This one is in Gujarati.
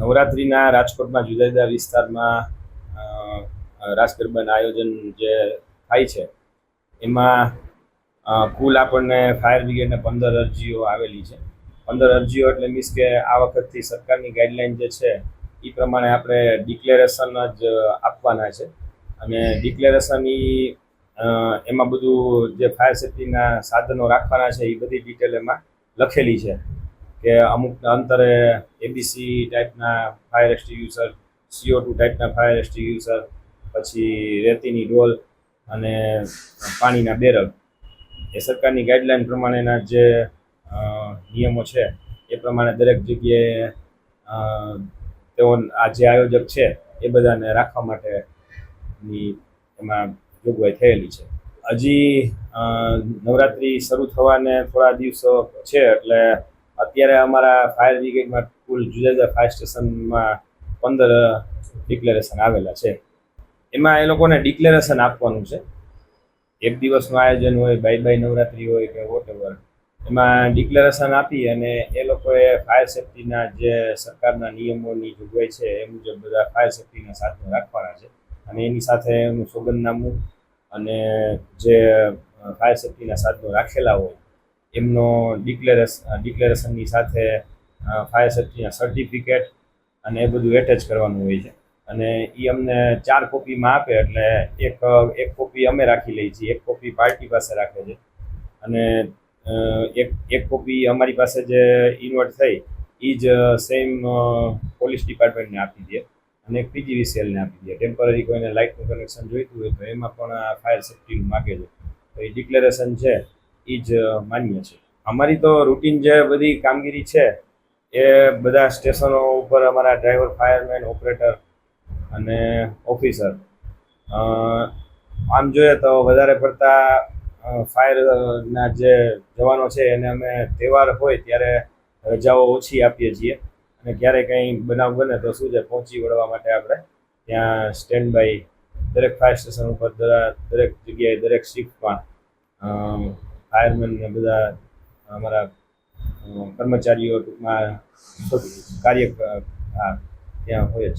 નવરાત્રિના રાજકોટમાં જુદા જુદા વિસ્તારમાં રાસ ગરબાના આયોજન જે થાય છે, એમાં કુલ આપણને ફાયર બ્રિગેડને પંદર અરજીઓ આવેલી છે. પંદર અરજીઓ એટલે મીન્સ કે આ વખતથી સરકારની ગાઈડલાઈન જે છે એ પ્રમાણે આપણે ડિક્લેરેશન જ આપવાના છે. અને ડિક્લેરેશન એ એમાં બધું જે ફાયર સેફ્ટીના સાધનો રાખવાના છે એ બધી ડિટેલ એમાં લખેલી છે. કે અમુક અંતરે એબીસી ટાઈપના ફાયર એક્સટિંગ્યુશર સીઓ ટુ ટાઈપના ફાયર એક્સટિંગ્યુશર પછી રેતીની ડોલ અને પાણીના બેરલ. એ સરકારની ગાઈડલાઈન પ્રમાણેના જે નિયમો છે, એ પ્રમાણે દરેક જગ્યાએ તેઓ આ જે આયોજક છે, એ બધાને રાખવા માટેની એમાં જોગવાઈ થયેલી છે. હજી નવરાત્રિ શરૂ થવાને થોડા દિવસો છે, એટલે અત્યારે અમારા ફાયર બ્રિગેડમાં કુલ જુદા જુદા ફાયર સ્ટેશનમાં પંદર ડિક્લેરેશન આવેલા છે. એમાં એ લોકોને ડિક્લેરેશન આપવાનું છે. એક દિવસનું આયોજન હોય બાય બાય નવરાત્રી હોય કે વોટ એમાં ડિક્લેરેશન આપી અને એ લોકોએ ફાયર સેફ્ટીના જે સરકારના નિયમોની જોગવાઈ છે, એ મુજબ બધા ફાયર સેફ્ટીના સાધનો રાખવાના છે. અને એની સાથે એનું સોગંદનામું અને જે ફાયર સેફ્ટીના સાધનો રાખેલા હોય એમનો ડિક્લેરેશ ડિક્લેરેશનની સાથે ફાયર સેફ્ટીના સર્ટિફિકેટ અને એ બધું એટેચ કરવાનું હોય છે. અને એ અમને ચાર કોપીમાં આપે એટલે એક એક કોપી અમે રાખી લઈએ છીએ. એક કોપી પાર્ટી પાસે રાખે છે. અને એક એક કોપી અમારી પાસે જે ઇન્વર્ટ થઈ એ જ સેમ પોલીસ ડિપાર્ટમેન્ટને આપી દે. અને એક પીજીવીસીએલને આપી દે. ટેમ્પરરી કોઈને લાઇટનું કનેક્શન જોઈતું હોય તો એમાં પણ ફાયર સેફ્ટીનું માગે છે. તો એ ડિક્લેરેશન છે. એ જ માન્ય છે. અમારી તો રૂટીન જે બધી કામગીરી છે, એ બધા સ્ટેશનો ઉપર અમારા ડ્રાઈવર ફાયરમેન ઓપરેટર અને ઓફિસર આમ જોઈએ તો વધારે પડતા ફાયરના જે જવાનો છે એને અમે તહેવાર હોય ત્યારે રજાઓ ઓછી આપીએ છીએ. અને ક્યારે કંઈ બનાવ બને તો શું છે, પહોંચી વળવા માટે આપણે ત્યાં સ્ટેન્ડ બાય દરેક ફાયર સ્ટેશન ઉપર દરા- દરેક જગ્યાએ દરેક શિફ્ટમાં ફાયરમેન ને બધા અમારા કર્મચારીઓ ટૂંકમાં કાર્ય ત્યાં હોય જ.